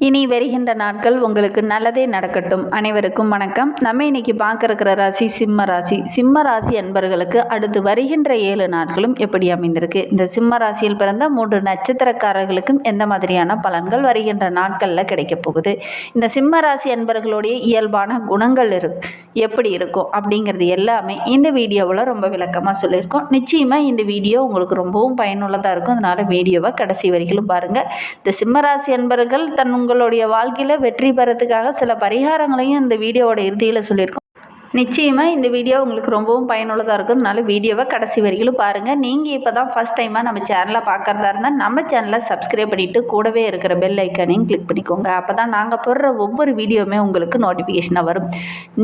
இனி வருகின்ற நாட்கள் உங்களுக்கு நல்லதே நடக்கட்டும். அனைவருக்கும் வணக்கம். நம்ம இன்னைக்கு பார்க்க இருக்கிற ராசி சிம்ம ராசி. சிம்ம ராசி அன்பர்களுக்கு அடுத்து வருகின்ற ஏழு நாட்களும் எப்படி அமைந்திருக்கு? இந்த சிம்ம ராசியில் பிறந்த மூன்று நட்சத்திரக்காரர்களுக்கும் எந்த மாதிரியான பலன்கள் வருகின்ற நாட்களில் கிடைக்கப் போகுது? இந்த சிம்ம ராசி அன்பர்களுடைய இயல்பான குணங்கள் இருக்கு. எப்படி இருக்கும் அப்படிங்கிறது எல்லாமே இந்த வீடியோவில் ரொம்ப விளக்கமாக சொல்லியிருக்கோம். நிச்சயமாக இந்த வீடியோ உங்களுக்கு ரொம்பவும் பயனுள்ளதாக இருக்கும். அதனால் வீடியோவை கடைசி வரைக்கும் பாருங்கள் இந்த சிம்மராசி அன்பர்கள் தன் உங்களுடைய வாழ்க்கையில் வெற்றி பெறத்துக்காக சில பரிகாரங்களையும் இந்த வீடியோவோட இறுதியில் சொல்லியிருக்கோம். நிச்சயமாக இந்த வீடியோ உங்களுக்கு ரொம்பவும் பயனுள்ளதாக இருக்கும். அதனால வீடியோவை கடைசி வரைக்கும் பாருங்கள் நீங்கள் இப்போ தான் ஃபஸ்ட் டைமாக நம்ம சேனலை பார்க்குறதா இருந்தால் நம்ம சேனலை சப்ஸ்கிரைப் பண்ணிவிட்டு கூடவே இருக்கிற பெல் ஐக்கானையும் கிளிக் பண்ணிக்கோங்க. அப்போ தான் நாங்கள் போடுற ஒவ்வொரு வீடியோவுமே உங்களுக்கு நோட்டிஃபிகேஷனாக வரும்.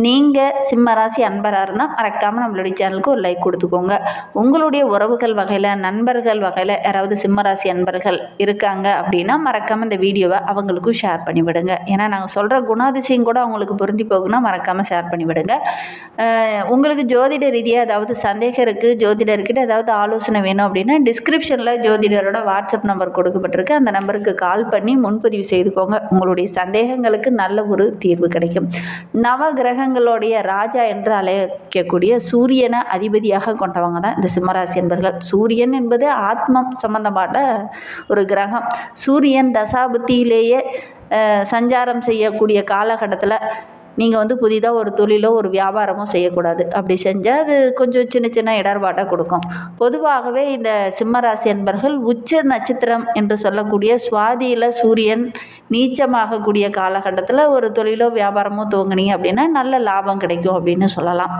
நீங்கள் சிம்மராசி அன்பராக இருந்தால் மறக்காமல் நம்மளுடைய சேனலுக்கு ஒரு லைக் கொடுத்துக்கோங்க. உங்களுடைய உறவுகள் வகையில் நண்பர்கள் வகையில் யாராவது சிம்மராசி அன்பர்கள் இருக்காங்க அப்படின்னா மறக்காமல் இந்த வீடியோவை அவங்களுக்கும் ஷேர் பண்ணிவிடுங்க. ஏன்னா நாங்கள் சொல்கிற குணாதிசயம் கூட அவங்களுக்கு பொருந்தி போகுன்னா மறக்காமல் ஷேர் பண்ணிவிடுங்க. உங்களுக்கு ஜோதிட ரீதியாக ஏதாவது சந்தேகம் இருக்குது ஜோதிடர்கிட்ட ஏதாவது ஆலோசனை வேணும் அப்படின்னா டிஸ்கிரிப்ஷனில் ஜோதிடரோட வாட்ஸ்அப் நம்பர் கொடுக்கப்பட்டிருக்கு. அந்த நம்பருக்கு கால் பண்ணி முன்பதிவு செய்துக்கோங்க. உங்களுடைய சந்தேகங்களுக்கு நல்ல ஒரு தீர்வு கிடைக்கும். நவ கிரகங்களுடைய ராஜா என்று அழைக்கக்கூடிய சூரியனை அதிபதியாக கொண்டவங்க தான் இந்த சிம்மராசி என்பர்கள். சூரியன் என்பது ஆத்மம் சம்பந்தமான ஒரு கிரகம். சூரியன் தசாபுத்தியிலேயே சஞ்சாரம் செய்யக்கூடிய காலகட்டத்தில் நீங்கள் வந்து புதிதாக ஒரு தொழிலோ ஒரு வியாபாரமோ செய்யக்கூடாது. அப்படி செஞ்சால் அது கொஞ்சம் சின்ன சின்ன இடர்பாட்டை கொடுக்கும். பொதுவாகவே இந்த சிம்மராசி என்பர்கள் உச்ச நட்சத்திரம் என்று சொல்லக்கூடிய சுவாதியில் சூரியன் நீச்சமாகக்கூடிய காலகட்டத்தில் ஒரு தொழிலோ வியாபாரமோ துவங்குனீங்க அப்படின்னா நல்ல லாபம் கிடைக்கும் அப்படின்னு சொல்லலாம்.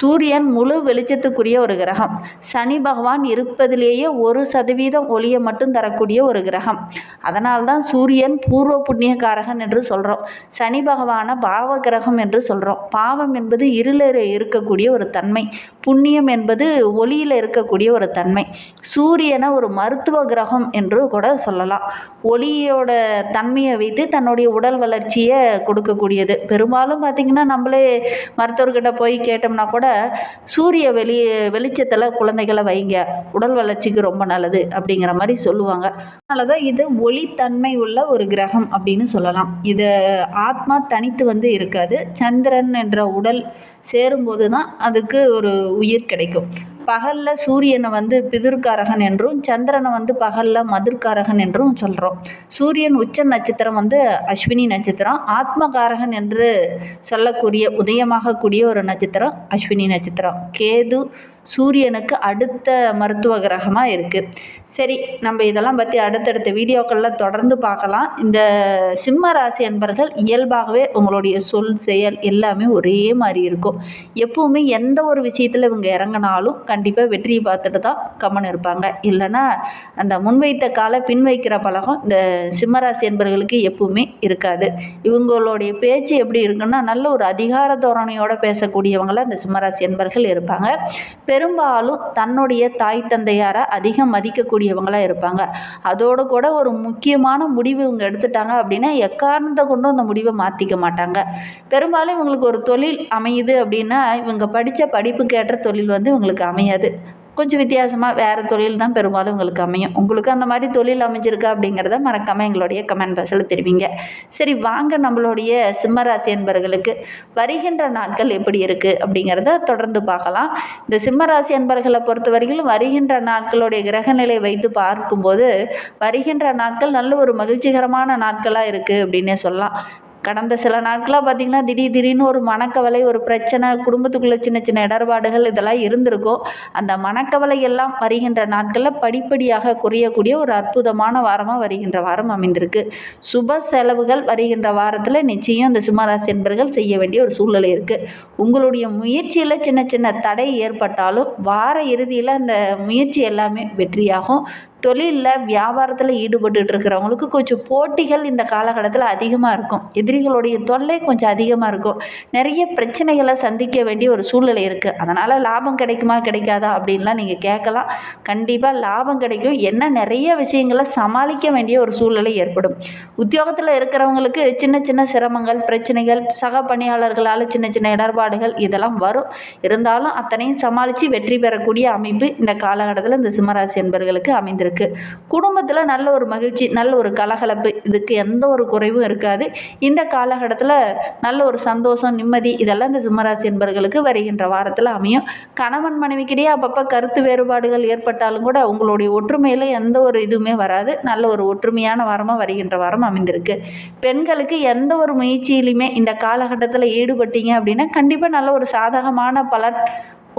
சூரியன் முழு வெளிச்சத்துக்குரிய ஒரு கிரகம். சனி பகவான் இருப்பதிலேயே ஒரு சதவீதம் ஒளியை மட்டும் தரக்கூடிய ஒரு கிரகம். அதனால்தான் சூரியன் பூர்வ புண்ணியகாரகன் என்று சொல்கிறோம் சனி பகவானை பாவ கிரகம் என்று சொல்கிறோம் பாவம் என்பது இருளில் இருக்கக்கூடிய ஒரு தன்மை புண்ணியம் என்பது ஒளியில் இருக்கக்கூடிய ஒரு தன்மை. சூரியனை ஒரு மருத்துவ கிரகம் என்று கூட சொல்லலாம். ஒளியோட தன்மையை வைத்து தன்னுடைய உடல் வளர்ச்சியை கொடுக்கக்கூடியது. பெரும்பாலும் பார்த்திங்கன்னா நம்மளே மருத்துவர்கிட்ட போய் கேட்டோம்னா கூட சூரிய வெளி வெளிச்சத்தில் குழந்தைகளை வைங்க உடல் வளர்ச்சிக்கு ரொம்ப நல்லது அப்படிங்கிற மாதிரி சொல்லுவாங்க. அதனால தான் இது ஒளித்தன்மை உள்ள ஒரு கிரகம் அப்படின்னு சொல்லலாம். இது ஆத்மா தனித்து வந்து இருக்காது சந்திரன் என்ற உடல் சேரும்போது தான் அதுக்கு ஒரு உயிர் கிடைக்கும். பகலில் சூரியனை வந்து பிதுர்காரகன் என்றும் சந்திரனை வந்து பகலில் மதுர்காரகன் என்றும் சொல்கிறோம் சூரியன் உச்ச நட்சத்திரம் வந்து அஸ்வினி நட்சத்திரம். ஆத்மகாரகன் என்று சொல்லக்கூடிய உதயமாகக்கூடிய ஒரு நட்சத்திரம் அஸ்வினி நட்சத்திரம். கேது சூரியனுக்கு அடுத்த மருத்துவ கிரகமாக இருக்குது சரி நம்ம இதெல்லாம் பற்றி அடுத்தடுத்த வீடியோக்களில் தொடர்ந்து பார்க்கலாம். இந்த சிம்ம ராசி என்பர்கள் இயல்பாகவே உங்களுடைய சொல் செயல் எல்லாமே ஒரே மாதிரி இருக்கும். எப்போவுமே எந்த ஒரு விஷயத்தில் இவங்க இறங்கினாலும் கண்டிப்பாக வெற்றியை பார்த்துட்டு தான் கம்மன் இருப்பாங்க. இல்லைன்னா அந்த முன்வைத்த காலை பின் வைக்கிற பழகம் இந்த சிம்மராசி என்பர்களுக்கு எப்பவுமே இருக்காது. இவங்களுடைய பேச்சு எப்படி இருக்குன்னா நல்ல ஒரு அதிகார தோரணையோடு பேசக்கூடியவங்கள அந்த சிம்மராசி என்பர்கள் இருப்பாங்க. பெரும்பாலும் தன்னுடைய தாய் தந்தையாரை அதிகம் மதிக்கக்கூடியவங்களாக இருப்பாங்க. அதோடு கூட ஒரு முக்கியமான முடிவு இவங்க எடுத்துட்டாங்க அப்படின்னா எக்காரணத்தை கொண்டும் அந்த முடிவை மாற்றிக்க மாட்டாங்க. பெரும்பாலும் இவங்களுக்கு ஒரு தொழில் அமையுது அப்படின்னா இவங்க படித்த படிப்புக்கேற்ற தொழில் வந்து இவங்களுக்கு அமையாது. கொஞ்சம் வித்தியாசமாக வேறு தொழில் தான் பெரும்பாலும் உங்களுக்கு அமையும். உங்களுக்கு அந்த மாதிரி தொழில் அமைஞ்சிருக்கா அப்படிங்கிறத மறக்காமல் எங்களுடைய கமெண்ட் பாக்ஸில் தெரிவிங்க. சரி வாங்க நம்மளுடைய சிம்மராசி என்பர்களுக்கு வருகின்ற நாட்கள் எப்படி இருக்குது அப்படிங்கிறத தொடர்ந்து பார்க்கலாம். இந்த சிம்மராசி என்பர்களை பொறுத்த வரைக்கும் வருகின்ற நாட்களுடைய கிரகநிலை வைத்து பார்க்கும்போது வருகின்ற நாட்கள் நல்ல ஒரு மகிழ்ச்சிகரமான நாட்களாக இருக்குது அப்படின்னே சொல்லலாம். கடந்த சில நாட்களாக பார்த்திங்கன்னா திடீர் திடீர்னு ஒரு மனக்கவலை ஒரு பிரச்சனை குடும்பத்துக்குள்ளே சின்ன சின்ன இடர்பாடுகள் இதெல்லாம் இருந்திருக்கும். அந்த மனக்கவலை எல்லாம் வருகின்ற நாட்களில் படிப்படியாக குறையக்கூடிய ஒரு அற்புதமான வாரமாக வருகின்ற வாரம் அமைந்திருக்கு. சுப செலவுகள் வருகின்ற வாரத்தில் நிச்சயம் இந்த சிம்மராசி என்பர்கள் செய்ய வேண்டிய ஒரு சூழ்நிலை இருக்குது உங்களுடைய முயற்சியில் சின்ன சின்ன தடை ஏற்பட்டாலும் வார இறுதியில் அந்த முயற்சி எல்லாமே வெற்றியாகும். தொழிலில் வியாபாரத்தில் ஈடுபட்டுட்டு இருக்கிறவங்களுக்கு கொஞ்சம் போட்டிகள் இந்த காலகட்டத்தில் அதிகமாக இருக்கும். எதிரிகளுடைய தொல்லை கொஞ்சம் அதிகமாக இருக்கும். நிறைய பிரச்சனைகளை சந்திக்க வேண்டிய ஒரு சூழ்நிலை இருக்குது அதனால் லாபம் கிடைக்குமா கிடைக்காதா அப்படின்லாம் நீங்கள் கேட்கலாம். கண்டிப்பாக லாபம் கிடைக்கும். என்ன நிறைய விஷயங்களை சமாளிக்க வேண்டிய ஒரு சூழ்நிலை ஏற்படும். உத்தியோகத்தில் இருக்கிறவங்களுக்கு சின்ன சின்ன சிரமங்கள் பிரச்சனைகள் சக பணியாளர்களால் சின்ன சின்ன இடர்பாடுகள் இதெல்லாம் வரும். இருந்தாலும் அத்தனையும் சமாளித்து வெற்றி பெறக்கூடிய அமைப்பு இந்த காலகட்டத்தில் இந்த சிம்மராசி என்பர்களுக்கு அமைந்திருக்கு. இருக்கு. குடும்பத்தில் நல்ல ஒரு மகிழ்ச்சி நல்ல ஒரு கலகலப்பு இதுக்கு எந்த ஒரு குறைவும் இருக்காது. இந்த காலகட்டத்தில் நல்ல ஒரு சந்தோஷம் நிம்மதி இதெல்லாம் இந்த சிம்மராசி என்பர்களுக்கு வருகின்ற வாரத்தில் அமையும். கணவன் மனைவிக்கிடையே அப்பப்போ கருத்து வேறுபாடுகள் ஏற்பட்டாலும் கூட உங்களுடைய ஒற்றுமையில் எந்த ஒரு இதுவுமே வராது. நல்ல ஒரு ஒற்றுமையான வாரமாக வருகின்ற வாரம் அமைந்திருக்கு. பெண்களுக்கு எந்த ஒரு முயற்சியிலுமே இந்த காலகட்டத்தில் ஈடுபட்டீங்க அப்படின்னா கண்டிப்பாக நல்ல ஒரு சாதகமான பலன்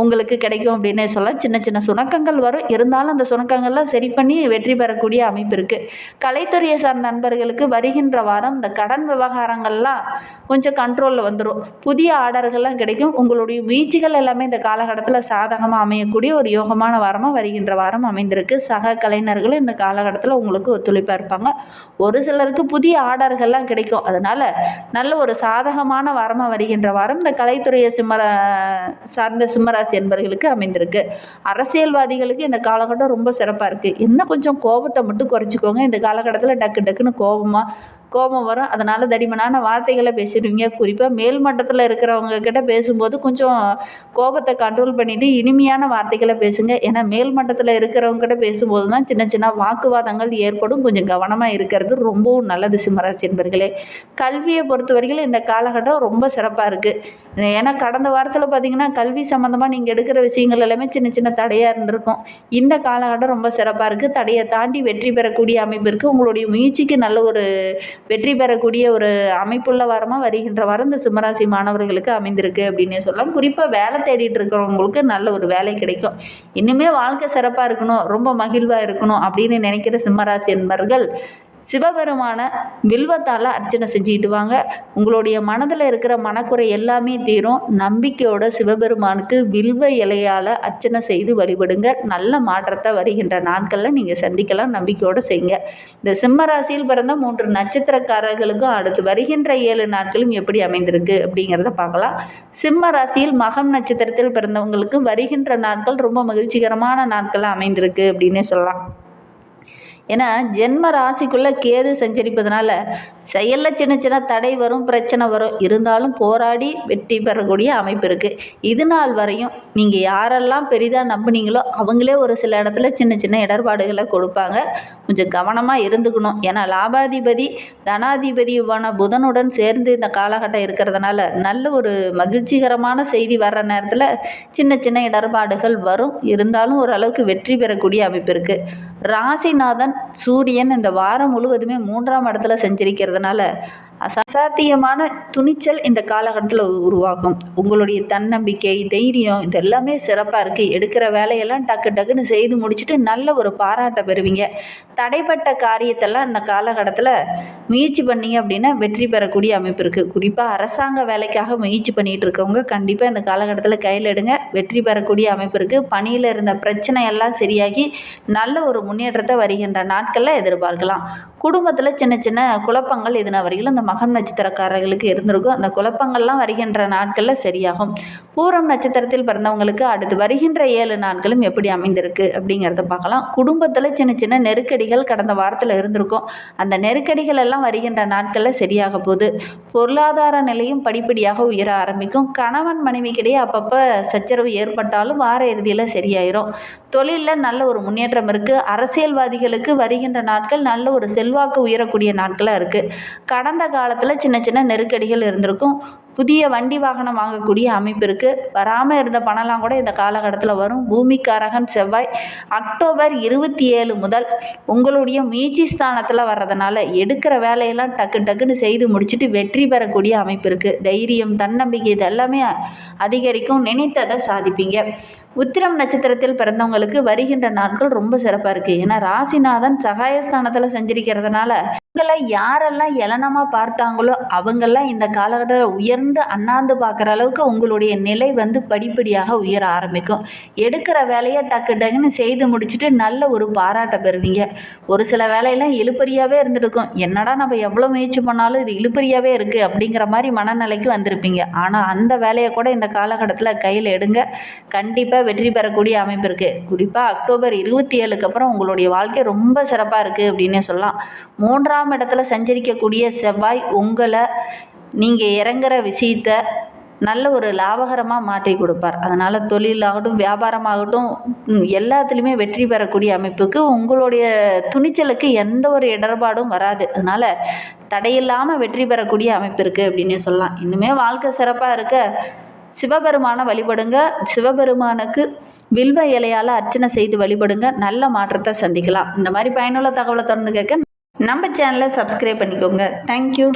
உங்களுக்கு கிடைக்கும் அப்படின்னே சொல்லலாம் சின்ன சின்ன சுணக்கங்கள் வரும். இருந்தாலும் அந்த சுணக்கங்கள்லாம் சரி பண்ணி வெற்றி பெறக்கூடிய அமைப்பு இருக்குது கலைத்துறையை சார்ந்த நண்பர்களுக்கு வருகின்ற வாரம் இந்த கடன் விவகாரங்கள்லாம் கொஞ்சம் கண்ட்ரோலில் வந்துடும் புதிய ஆர்டர்கள்லாம் கிடைக்கும். உங்களுடைய முயற்சிகள் எல்லாமே இந்த காலகட்டத்தில் சாதகமாக அமையக்கூடிய ஒரு யோகமான வாரமாக வருகின்ற வாரம் அமைந்திருக்கு. சக கலைஞர்களும் இந்த காலகட்டத்தில் உங்களுக்கு ஒத்துழைப்பாக இருப்பாங்க. ஒரு சிலருக்கு புதிய ஆர்டர்கள்லாம் கிடைக்கும். அதனால் நல்ல ஒரு சாதகமான வாரமாக வருகின்ற வாரம் இந்த கலைத்துறையை சிம்மர சார்ந்த சிம்மர ராசி என்பர்களுக்கு அமைந்திருக்கு. அரசியல்வாதிகளுக்கு இந்த காலகட்டம் ரொம்ப சிறப்பாக இருக்குது என்ன கொஞ்சம் கோபத்தை மட்டும் குறைச்சிக்கோங்க. இந்த காலகட்டத்தில் டக்கு டக்குன்னு கோபமாக கோபம் வரும். அதனால் தடிமனான வார்த்தைகளை பேசிடுவீங்க. குறிப்பாக மேல் மட்டத்தில் இருக்கிறவங்க கிட்ட பேசும்போது கொஞ்சம் கோபத்தை கண்ட்ரோல் பண்ணிவிட்டு இனிமையான வார்த்தைகளை பேசுங்க. ஏன்னா மேல் மட்டத்தில் இருக்கிறவங்க கிட்ட பேசும்போது தான் சின்ன சின்ன வாக்குவாதங்கள் ஏற்படும். கொஞ்சம் கவனமாக இருக்கிறது ரொம்பவும் நல்லது சிம்மராசி என்பர்களே. கல்வியை பொறுத்த வரைக்கும் இந்த காலகட்டம் ரொம்ப சிறப்பாக இருக்குது ஏன்னா கடந்த வாரத்தில் பார்த்தீங்கன்னா கல்வி சம்மந்தமாக நீங்கள் எடுக்கிற விஷயங்கள் எல்லாமே சின்ன சின்ன தடையாக இருந்திருக்கும். இந்த காலகட்டம் ரொம்ப சிறப்பாக இருக்குது தடையை தாண்டி வெற்றி பெறக்கூடிய அமைப்பு இருக்குது உங்களுடைய முயற்சிக்கு நல்ல ஒரு வெற்றி பெறக்கூடிய ஒரு அமைப்புள்ள வாரமாக வருகின்ற வாரம் இந்த சிம்மராசி மாணவர்களுக்கு அமைந்திருக்கு அப்படின்னே சொல்லலாம். குறிப்பாக வேலை தேடிட்டு இருக்கிறவங்களுக்கு நல்ல ஒரு வேலை கிடைக்கும். இன்னுமே வாழ்க்கை சிறப்பாக இருக்கணும் ரொம்ப மகிழ்வாக இருக்கணும் அப்படின்னு நினைக்கிற சிம்மராசி என்பர்கள் சிவபெருமான வில்வத்தால் அர்ச்சனை செஞ்சுக்கிட்டு வாங்க. உங்களுடைய மனதில் இருக்கிற மனக்குறை எல்லாமே தீரும். நம்பிக்கையோட சிவபெருமானுக்கு வில்வ இலையால் அர்ச்சனை செய்து வழிபடுங்க. நல்ல மாற்றத்தை வருகின்ற நாட்களில் நீங்கள் சந்திக்கலாம். நம்பிக்கையோடு செய்யுங்க இந்த சிம்ம ராசியில் பிறந்த மூன்று நட்சத்திரக்காரர்களுக்கும் அடுத்து வருகின்ற ஏழு நாட்களும் எப்படி அமைந்திருக்கு அப்படிங்கிறத பார்க்கலாம். சிம்ம ராசியில் மகம் நட்சத்திரத்தில் பிறந்தவங்களுக்கு வருகின்ற நாட்கள் ரொம்ப மகிழ்ச்சிகரமான நாட்களாக அமைந்திருக்கு அப்படின்னே சொல்லலாம். ஏன்னா ஜென்ம ராசிக்குள்ளே கேது சஞ்சரிப்பதனால செயலில் சின்ன சின்ன தடை வரும் பிரச்சனை வரும். இருந்தாலும் போராடி வெற்றி பெறக்கூடிய அமைப்பு இருக்குது இது நாள் வரையும் நீங்கள் யாரெல்லாம் பெரிதாக நம்புனீங்களோ அவங்களே ஒரு சில இடத்துல சின்ன சின்ன இடர்பாடுகளை கொடுப்பாங்க. கொஞ்சம் கவனமாக இருந்துக்கணும். ஏன்னா லாபாதிபதி தனாதிபதியான புதனுடன் சேர்ந்து இந்த காலகட்டம் இருக்கிறதுனால நல்ல ஒரு மகிழ்ச்சிகரமான செய்தி வர்ற நேரத்தில் சின்ன சின்ன இடர்பாடுகள் வரும். இருந்தாலும் ஓரளவுக்கு வெற்றி பெறக்கூடிய அமைப்பு இருக்குது ராசிநாதன் சூரியன் இந்த வாரம் முழுவதுமே மூன்றாம் இடத்துல செஞ்சிருக்கிறதுனால அசாத்தியமான துணிச்சல் இந்த காலகட்டத்தில் உருவாகும். உங்களுடைய தன்னம்பிக்கை தைரியம் இது எல்லாமே சிறப்பாக இருக்குது எடுக்கிற வேலையெல்லாம் டக்கு டக்குன்னு செய்து முடிச்சுட்டு நல்ல ஒரு பாராட்டை பெறுவீங்க. தடைப்பட்ட காரியத்தெல்லாம் இந்த காலகட்டத்தில் முயற்சி பண்ணீங்க அப்படின்னா வெற்றி பெறக்கூடிய அமைப்பு இருக்குது குறிப்பாக அரசாங்க வேலைக்காக முயற்சி பண்ணிகிட்டு இருக்கவங்க கண்டிப்பாக இந்த காலகட்டத்தில் கையில் எடுங்க. வெற்றி பெறக்கூடிய அமைப்பு இருக்குது பணியில் இருந்த பிரச்சனை எல்லாம் சரியாகி நல்ல ஒரு முன்னேற்றத்தை வருகின்ற நாட்களில் எதிர்பார்க்கலாம். குடும்பத்தில் சின்ன சின்ன குழப்பங்கள் இதன வரையிலும் இந்த மகன் நட்சத்திரக்காரர்களுக்கு இருந்திருக்கும். அந்த குழப்பங்கள்லாம் வருகின்ற நாட்களில் சரியாகும். பூரம் நட்சத்திரத்தில் பிறந்தவங்களுக்கு அடுத்து வருகின்ற ஏழு நாட்களும் எப்படி அமைந்திருக்கு அப்படிங்கிறத பார்க்கலாம். குடும்பத்தில் சின்ன சின்ன நெருக்கடிகள் கடந்த வாரத்தில் இருந்திருக்கும். அந்த நெருக்கடிகள் எல்லாம் வருகின்ற நாட்களில் சரியாக போகுது. பொருளாதார நிலையும் படிப்படியாக உயர ஆரம்பிக்கும். கணவன் மனைவிக்கிடையே அப்பப்போ சச்சரவு ஏற்பட்டாலும் வார இறுதியில் சரியாயிரும். தொழிலில் நல்ல ஒரு முன்னேற்றம் இருக்குது அரசியல்வாதிகளுக்கு வருகின்ற நாட்கள் நல்ல ஒரு செல்வாக்கு உயரக்கூடிய நாட்களாக இருக்குது கடந்த காலத்தில் சின்ன சின்ன நெருக்கடிகள் இருந்திருக்கும். புதிய வண்டி வாகனம் வாங்கக்கூடிய அமைப்பு இருக்குது வராமல் இருந்த பணம்லாம் கூட இந்த காலகட்டத்தில் வரும். பூமிக்காரகன் செவ்வாய் அக்டோபர் இருபத்தி ஏழு முதல் உங்களுடைய முயற்சி ஸ்தானத்தில் வர்றதுனால எடுக்கிற வேலையெல்லாம் டக்கு டக்குன்னு செய்து முடிச்சுட்டு வெற்றி பெறக்கூடிய அமைப்பு இருக்குது தைரியம் தன்னம்பிக்கை இது எல்லாமே அதிகரிக்கும். நினைத்ததை சாதிப்பீங்க. உத்திரம் நட்சத்திரத்தில் பிறந்தவங்களுக்கு வருகின்ற நாட்கள் ரொம்ப சிறப்பாக இருக்குது ஏன்னா ராசிநாதன் சகாயஸ்தானத்தில் செஞ்சிருக்கிறதுனால உங்களை யாரெல்லாம் எலனமாக பார்த்தாங்களோ அவங்கெல்லாம் இந்த காலகட்டத்தில் உயர்ந்த இருந்து அண்ணாந்து பார்க்குற அளவுக்கு உங்களுடைய நிலை வந்து படிப்படியாக உயர ஆரம்பிக்கும். எடுக்கிற வேலையை டக்கு டக்குன்னு செய்து முடிச்சுட்டு நல்ல ஒரு பாராட்டை பெறுவீங்க. ஒரு சில வேலையெல்லாம் இழுப்பறியாகவே இருந்துருக்கும். என்னடா நம்ம எவ்வளோ முயற்சி பண்ணாலும் இது இழுப்பறியாகவே இருக்குது அப்படிங்கிற மாதிரி மனநிலைக்கு வந்திருப்பீங்க. ஆனால் அந்த வேலையை கூட இந்த காலகட்டத்தில் கையில் எடுங்க. கண்டிப்பாக வெற்றி பெறக்கூடிய அமைப்பு இருக்குது குறிப்பாக அக்டோபர் இருபத்தி ஏழுக்கு அப்புறம் உங்களுடைய வாழ்க்கை ரொம்ப சிறப்பாக இருக்குது அப்படின்னே சொல்லலாம். மூன்றாம் இடத்துல சஞ்சரிக்கக்கூடிய செவ்வாய் உங்களை நீங்கள் இறங்குற விஷயத்த நல்ல ஒரு லாபகரமாக மாற்றி கொடுப்பார். அதனால் தொழிலாகட்டும் வியாபாரமாகட்டும் எல்லாத்துலேயுமே வெற்றி பெறக்கூடிய அமைப்புக்கு உங்களுடைய துணிச்சலுக்கு எந்த ஒரு இடர்பாடும் வராது. அதனால் தடையில்லாமல் வெற்றி பெறக்கூடிய அமைப்பு இருக்குது அப்படின்னு சொல்லலாம். இன்னுமே வாழ்க்கை சிறப்பாக இருக்க சிவபெருமானை வழிபடுங்க. சிவபெருமானுக்கு வில்வ இலையால் அர்ச்சனை செய்து வழிபடுங்க. நல்ல மாற்றத்தை சந்திக்கலாம். இந்த மாதிரி பயனுள்ள தகவலை தொடர்ந்து கேட்க நம்ம சேனலை சப்ஸ்கிரைப் பண்ணிக்கோங்க. தேங்க்யூ